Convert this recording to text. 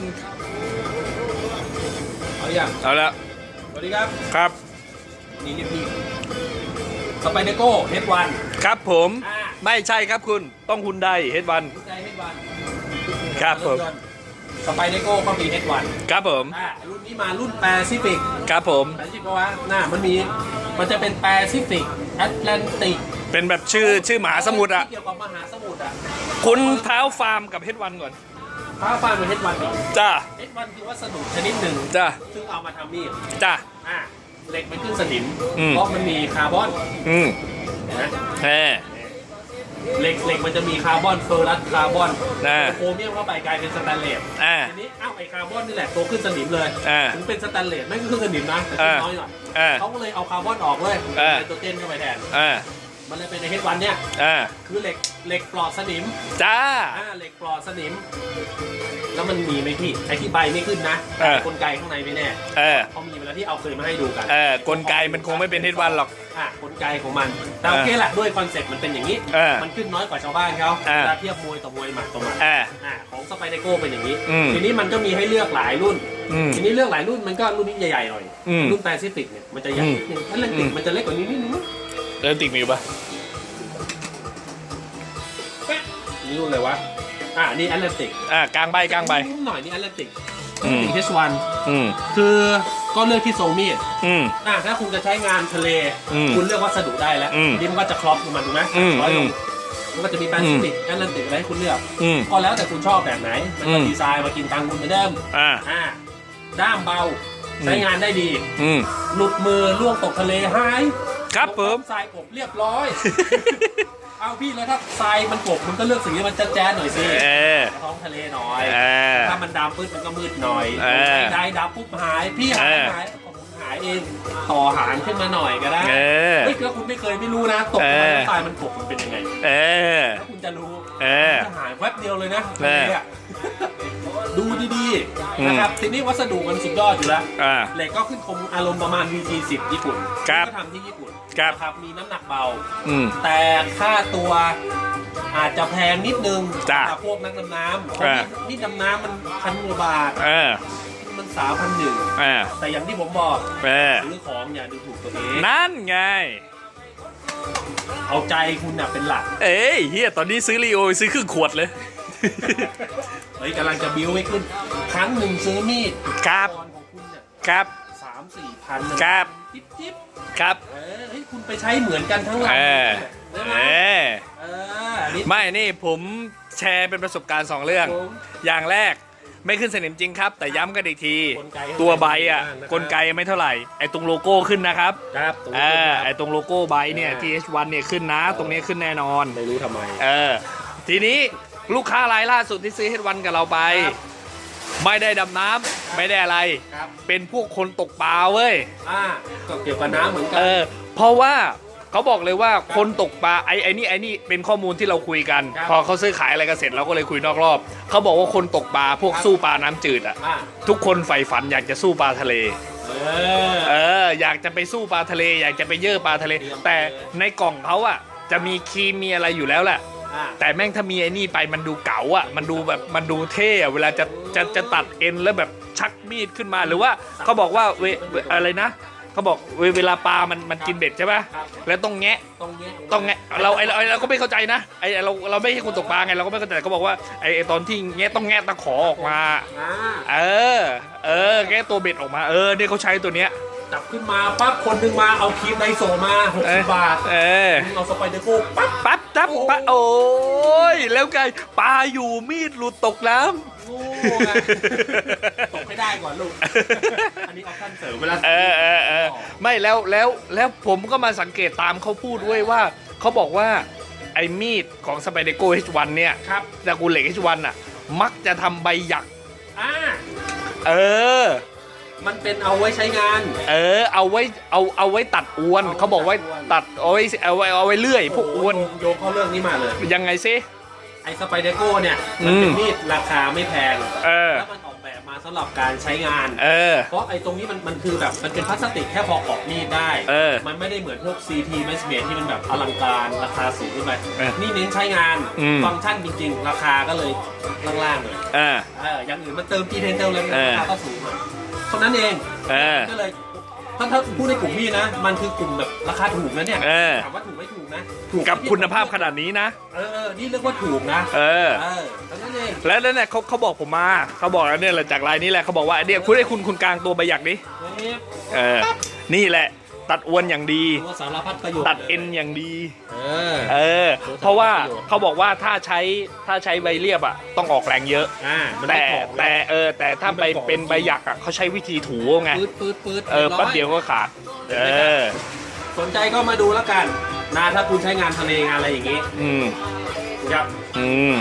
นเอาอย่างเอาละสวัสดีครับ ครับนี่รีบรีบสไปเดโก้เฮดวัน ครับผมอ่า ไม่ใช่ครับคุณต้องคุณได้เฮดวันรุ่นใจเฮดวันครับผมสไปเดโก้ก็มีเฮดวันครับผมอ่ารุ่นนี้มารุ่นแปซิฟิกครับผม แปซิฟิกเพราะว่าหน้ามันมีมันจะเป็นแปซิฟิกแอตแลนติกเป็นแบบชื่อชื่อมหาสมุทรอะ เกี่ยวกับมหาสมุทรอะคุณเท้าฟาร์มกับเฮดวันก่อน ถ้าฟังเป็นเฮดวันเนาะจ้าเฮดวันคือวัสดุชนิดหนึ่งจ้าซึ่งเอามาทำมีดจ้าอ่าเหล็กมันขึ้นสนิม อืม เพราะมันมีคาร์บอนอืมเห็นไหมแฮ่เหล็กเหล็กมันจะมีคาร์บอนเฟอร์รัสคาร์บอนอ่าโครเมียมเข้าไปกลายเป็นสแตนเลสอ่า ทีนี้อ้าวไอคาร์บอนนี่แหละตัวขึ้นสนิมเลยอ่าถึงเป็นสแตนเลสไม่ก็ขึ้นสนิมนะแต่ขึ้นอ่าน้อยหน่อยอ่าเขาก็เลยเอาคาร์บอนออกเลยอ่า ไนโตรเจนเข้าไปแทน อ่า มันเลยเป็นไอเฮดวันเนี่ย อ่าคือเหล็กเหล็กปลอดสนิมจ้า อ่าเหล็กปลอดสนิม แล้วมันมีไหมพี่ไอที่ใบไม่ขึ้นนะเออแต่กลไกข้างในไม่แน่เออ เขามีเวลาที่เอาเคยมาให้ดูกันเออกลไกมันคงไม่เป็นเฮดวันหรอก อะกลไกของมัน แต่โอเคแหละด้วยคอนเซ็ปต์มันเป็นอย่างนี้ เออมันขึ้นน้อยกว่าชาวบ้านเขาเออ เวลาเทียบมวยต่อมวยหมัดต่อหมัดอ่าอะของสไปเดโก้เป็นอย่างนี้ อืม ทีนี้มันก็มีให้เลือกหลายรุ่น อืม ทีนี้เลือกหลายรุ่นมันก็รุ่นนี้ใหญ่ๆหน่อย อืมรุ่นแปซิฟิกเนี่ยมันจะใหญ่นิดนึงแอตแลนติกอืมมันจะเล็กกว่านี้นิดนึงเริ่มติกมีอยู่ปะ นี่รุ่นอะไรวะ อะนี่แอตแลนติกอ่ากลางใบกลางใบ หน่อยนี่แอตแลนติกอืม ติกเฮวันอืม คือก็เลือกที่ทรงมีดอืม อะถ้าคุณจะใช้งานทะเล อืมคุณเลือกวัสดุได้แล้วอืมนี่มันก็จะครอปของมันถูกไหมอืมร้อยลอืงมมันก็จะมีแปซิฟิกแอตแลนติกอะไรให้คุณเลือก อืม ก็แล้วแต่คุณชอบแบบไหน มันก็อืม ดีไซน์มากินตังค์คุณเหมือนเดิม อ่า อ่า ด้ามเบา อืม ใช้งานได้ดี อืม หลุดมือล่วงตกทะเลหาย ครับผม ทรายกบเรียบร้อย เอาพี่แล้วถ้าทรายมันกบมันก็เลือกสีที่มันแจ๊ดๆหน่อยสิเออ ท้องทะเลหน่อย เออ ถ้ามันดำปึ๊บมันก็มืดหน่อยเออใช้ได้ดำปุ๊บหาย พี่หายเออ หายผมหายเองต่อหางขึ้นมาหน่อยก็ได้เออ เฮ้ยแล้วคุณไม่เคยไม่รู้นะตกลงไปแล้วทรายมันกบมันเป็นยังไงเออ แล้วคุณจะรู้เออ จะหายแวบเดียวเลยนะเออทะเลอะ ดูดีอืๆมนะครับทีนี้วัสดุมันสุดยอดอยู่แล้วอ่าเหล็กก็ขึ้นคมอารมณ์ประมาณ VT10 ญี่ปุ่นครับก็ทำที่ญี่ปุ่นครับ นะครับมีน้ำหนักเบา อืม แต่ค่าตัวอาจจะแพงนิดนึงจ้ะสำหรับพวกนักดำน้ำเพเอราะอนี่ดำน้ำมันพันกว่าบาท เออมันสามพันหนึ่งเออแต่อย่างที่ผมบอกเออซื้อของอย่าดูถูกตัวเองนั่นไง เอาใจคุณน่ะเป็นหลัก เอ้ยเฮียตอนนี้ซื้อรีโอซื้อครึ่งขวดเลย เฮ้ยกำลังจะบิ้วให้ขึ้น ครั้งหนึ่งซื้อมีดครับ ตอนของคุณเนี่ยครับ สามสี่พันครับ จิ๊บจิ๊บครับ เออเฮ้ยคุณไปใช้เหมือนกันทั้งหลัเองอใช่ไหมเออ เอออันนี้ ไม่นี่ผมแชร์เป็นประสบการณ์สองเรื่องผมอย่างแรกไม่ขึ้นสนิมจริงครับ แต่ย้ำกันอีกที กลไกข้างในตัวใบอะบ้างนะครับ กลไกไม่เท่าไหร่ ไอ้ตรงโลโก้ขึ้นนะครับครับตรงเอนี้อครับไอ้ตรงโลโก้ใบเนี่ยเออ TH1 เนี่ยขึ้นนะ ตรงนี้ขึ้นแน่นอน ไม่รู้ทำไม เออ ทีนี้ ลูกค้ารายล่าสุดที่ซื้อ H1 กับเราไป ครับไม่ได้ดำน้ำไม่ได้อะไร ครับ เป็นพวกคนตกปลาเว้ย อ่าก็เกี่ยวกับน้ำเหมือนกัเออเพราะว่าเขาบอกเลยว่าคนตกปลาไอ้ไอ้นี่ไอ้นี่เป็นข้อมูลที่เราคุยกัน ครับ พอเขาซื้อขายอะไรกันเสร็จเราก็เลยคุยนอกรอบเขาบอกว่าคนตกปลาพวกครับสู้ปลาน้ำจืดอะอ่าทุกคนใฝ่ฝันอยากจะสู้ปลาทะเล เออ เอออยากจะไปสู้ปลาทะเล อยากจะไปเย่อปลาทะเลเตรียมแต่เลยในกล่องเขาอะจะมีครีมมีอะไรอยู่แล้วแหละอ่า แต่แม่งถ้ามีไอ้นี่ไปมันดูเก๋าอะ มันดูแบบมันดูเท่อะเวลาจะจะจะตัดเอ็นแล้วแบบชักมีดขึ้นมาหรือว่าเขาบอกว่าเวเวอะไรนะเขาบอกเวเวลาปลา มันมันกินเบ็ดใช่ปะครับแล้วต้องแงะตรงเนี้ยต้องแงะ เราไอเราไอ้เราก็ไม่เข้าใจนะ ไอเราเราไม่ใช่คนตกปลาไงเราก็ไม่เข้าใจเขาบอกว่าไอไอตอนที่แงะต้องแงะตะขอออกมาอ่าเออ เออ แงะตัวเบ็ดออกมา เออเนี่ยเขาใช้ตัวเนี้ย จับขึ้นมาปั๊บคนหนึ่งมาเอาครีมไดโซมาเออ60บาท เออมึงเอาสไปเดอร์โก้ปั๊บปั๊บ จับโอ้โหปั๊บโอ้ยแล้วไงปลาอยู่มีดหลุดตกน้ำโง่ไงตกให้ได้ก่อนลูก อันนี้ออปชั่นเสริมเวลาเออเออเออไม่แล้วแล้วแล้วผมก็มาสังเกตตามเขาพูดด้วยว่า เขาบอกว่าไอ้มีดของสไปเดโก H1 เนี่ยครับตระกูลเหล็ก H1 อะ มักจะทำใบหยัก อ่า เออ มันเป็นเอาไว้ใช้งาน เออ เอาไว้เอาเอาไว้ตัดอวนเอาไว้เขาบอกว่าตัดอวนตัดเอาไว้เอาไว้เอาไว้เลื่อยพวกอวนโโหโยงเข้าเรื่องนี้มาเลย ยังไงซิไอ้สไปเดอร์โก้เนี่ย มันเป็นอืมมีดราคาไม่แพงเออแล้วมันออกแบบมาสำหรับการใช้งาน เออ เพราะไอ้ตรงนี้มันมันคือแบบมันเป็นพลาสติกแค่พอออกมีดได้ เออ มันไม่ได้เหมือนพวก CT m a s m a t ที่มันแบบอลังการราคาสูงขึ้นไปเออนี่เน้นใช้งานอืมฟังก์ชันจริง ๆ ราคาก็เลยล่างๆเลยเออเอออย่างอื่นมันเติมกีเทนเติมอะไรเออราคาก็สูงหน่อย เท่านั้นเองเออ ก็เลยถ้าถ้าพูดในกลุ่มพี่นะ มันคือกลุ่มแบบราคาถูกนะเนี่ยเออ ถามว่าถูกไม่ถูกนะถูกกับคุณภาพขนาดนี้นะเออนี่เรียกว่าถูกนะเออ เออเท่านั้นเองแล้วนั่นแหละเขาเขาบอกผมมาเขาบอกแล้วเนี่ยแหละจากรายนี้แหละเขาบอกว่าเนี่ยคุณให้คุณคุณกลางตัวใบหยักดินี่เออ นี่แหละ ตัดอวนอย่างดี ตัวสารพัดประโยชน์ตัดเอ็นอย่างดี เออ เออ เพราะว่าเขาบอกว่าถ้าใช้ถ้าใช้ใบเรียบอะต้องออกแรงเยอะ อ่ามันแต่ไม่กรอบแต่เออแต่ถ้าไปเป็นใบหยักอะเขาใช้วิธีถูไงปืดปืดปืดเออแป๊บเดียวก็ขาด เออ สนใจก็มาดูแล้วกันนะถ้าคุณใช้งานทะเลงานอะไรอย่างงี้อืมครับ อืม